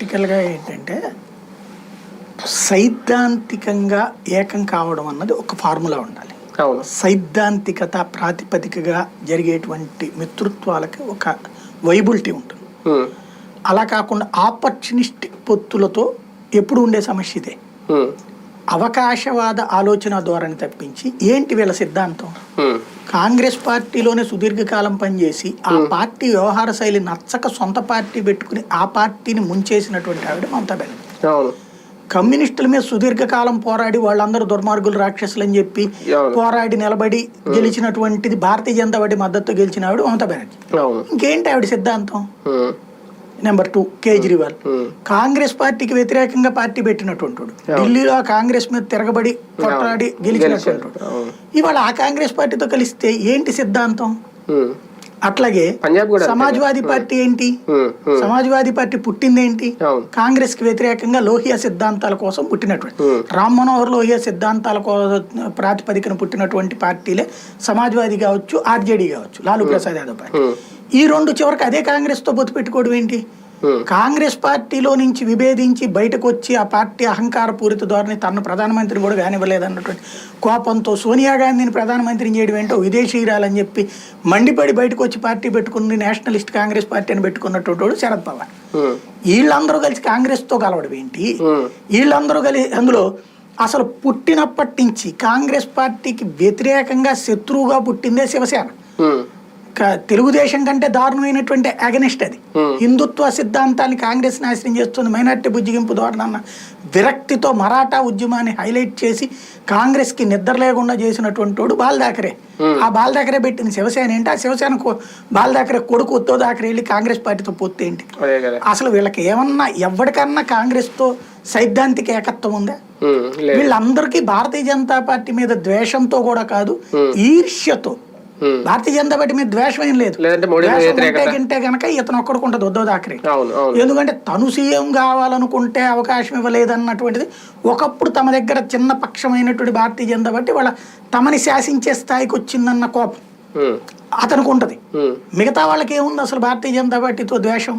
ప్రాక్టికల్గా ఏంటంటే సైద్ధాంతికంగా ఏకం కావడం అన్నది ఒక ఫార్ములా ఉండాలి. సైద్ధాంతికత ప్రాతిపదికగా జరిగేటువంటి మిత్రుత్వాలకి ఒక వైబిలిటీ ఉంటుంది. అలా కాకుండా ఆపర్చునిస్టిక్ పొత్తులతో ఎప్పుడు ఉండే సమస్య ఇదే. అవకాశవాద ఆలోచన ధోరణి తప్పించి ఏంటి వీళ్ళ సిద్ధాంతం? కాంగ్రెస్ పార్టీలోనే సుదీర్ఘకాలం పనిచేసి ఆ పార్టీ వ్యవహార శైలి నచ్చక సొంత పార్టీ పెట్టుకుని ఆ పార్టీని ముంచేసినటువంటి ఆవిడ మమతా బెనర్జీ. కమ్యూనిస్టుల మీద సుదీర్ఘకాలం పోరాడి వాళ్ళందరూ దుర్మార్గులు రాక్షసులు అని చెప్పి. పోరాడి నిలబడి గెలిచినటువంటిది భారతీయ జనతా పార్టీ మద్దతు గెలిచిన ఆవిడ మమతా బెనర్జీ. ఇంకేంటి ఆవిడ సిద్ధాంతం? Number two Kejriwal. కాంగ్రెస్ పార్టీకి వ్యతిరేకంగా పార్టీ పెట్టినటువంటి. ఢిల్లీలో ఆ కాంగ్రెస్ మీద తిరగబడి కొట్లాడి గెలిచినటువంటి ఇవాళ ఆ కాంగ్రెస్ పార్టీతో కలిస్తే ఏంటి సిద్ధాంతం? అట్లాగే. సమాజ్వాదీ పార్టీ ఏంటి? సమాజ్వాదీ పార్టీ పుట్టిందేంటి? కాంగ్రెస్కి వ్యతిరేకంగా లోహియా సిద్ధాంతాల కోసం పుట్టినటువంటి. రామ్ మనోహర్ లోహియా సిద్ధాంతాల ప్రాతిపదికన పుట్టినటువంటి పార్టీలే సమాజ్వాదీ కావచ్చు ఆర్జేడీ కావచ్చు లాలూ ప్రసాద్ యాదవ్ పార్టీ. ఈ రెండు చివరికి అదే కాంగ్రెస్తో పొత్తు పెట్టుకోవడం ఏంటి? కాంగ్రెస్ పార్టీలో నుంచి విభేదించి బయటకు వచ్చి ఆ పార్టీ అహంకార పూరిత ధోరణి తను ప్రధానమంత్రిని కూడా కానివ్వలేదన్నటువంటి కోపంతో సోనియా గాంధీని ప్రధానమంత్రిని చేయడం ఏంటో విదేశీయురాలని చెప్పి మండిపడి బయటకు వచ్చి పార్టీ పెట్టుకుని నేషనలిస్ట్ కాంగ్రెస్ పార్టీ అని పెట్టుకున్నటువంటి వాడు శరద్ పవార్. వీళ్ళందరూ కలిసి కాంగ్రెస్తో కలవడం ఏంటి? వీళ్ళందరూ కలిసి అందులో అసలు పుట్టినప్పటి నుంచి కాంగ్రెస్ పార్టీకి వ్యతిరేకంగా శత్రువుగా పుట్టిందే శివసేన. తెలుగుదేశం కంటే దారుణమైనటువంటి అగనిస్ట్ అది. Hmm. హిందుత్వ సిద్ధాంతాన్ని కాంగ్రెస్ నాశనం చేస్తుంది మైనార్టీ బుజ్జిగింపు ధోరణి అన్న విరక్తితో మరాఠా ఉద్యమాన్ని హైలైట్ చేసి కాంగ్రెస్కి నిద్ర లేకుండా చేసినటువంటి వాడు బాల్ దాకరే ఆ బాల్ దాకరే పెట్టిన శివసేన. ఏంటి? ఆ శివసేన కొ- బాల్ దాకరే కొడుకు ఉద్దవ్ దాకరే వెళ్ళి కాంగ్రెస్ పార్టీతో పొత్తు ఏంటి? అసలు వీళ్ళకి ఏమన్నా ఎవరికన్నా కాంగ్రెస్తో సైద్ధాంతిక ఏకత్వం ఉందా? లేదు. వీళ్ళందరికీ భారతీయ జనతా పార్టీ మీద ద్వేషంతో కూడా కాదు ఈర్ష్యతో భారతీయ జనతా పార్టీ మీద ద్వేషం ఏం లేదు. గింటే గనక ఇతను ఒక్కడుకుంటుంది ఉద్దవ్ థాకరే. ఎందుకంటే తను సీఎం కావాలనుకుంటే అవకాశం ఇవ్వలేదన్నటువంటిది ఒకప్పుడు తమ దగ్గర చిన్న పక్షమైనటువంటి భారతీయ జనతా పార్టీ వాళ్ళ తమని శాసించే స్థాయికి వచ్చిందన్న కోపం అతనికి ఉంటది. మిగతా వాళ్ళకి ఏముంది అసలు భారతీయ జనతా పార్టీతో ద్వేషం?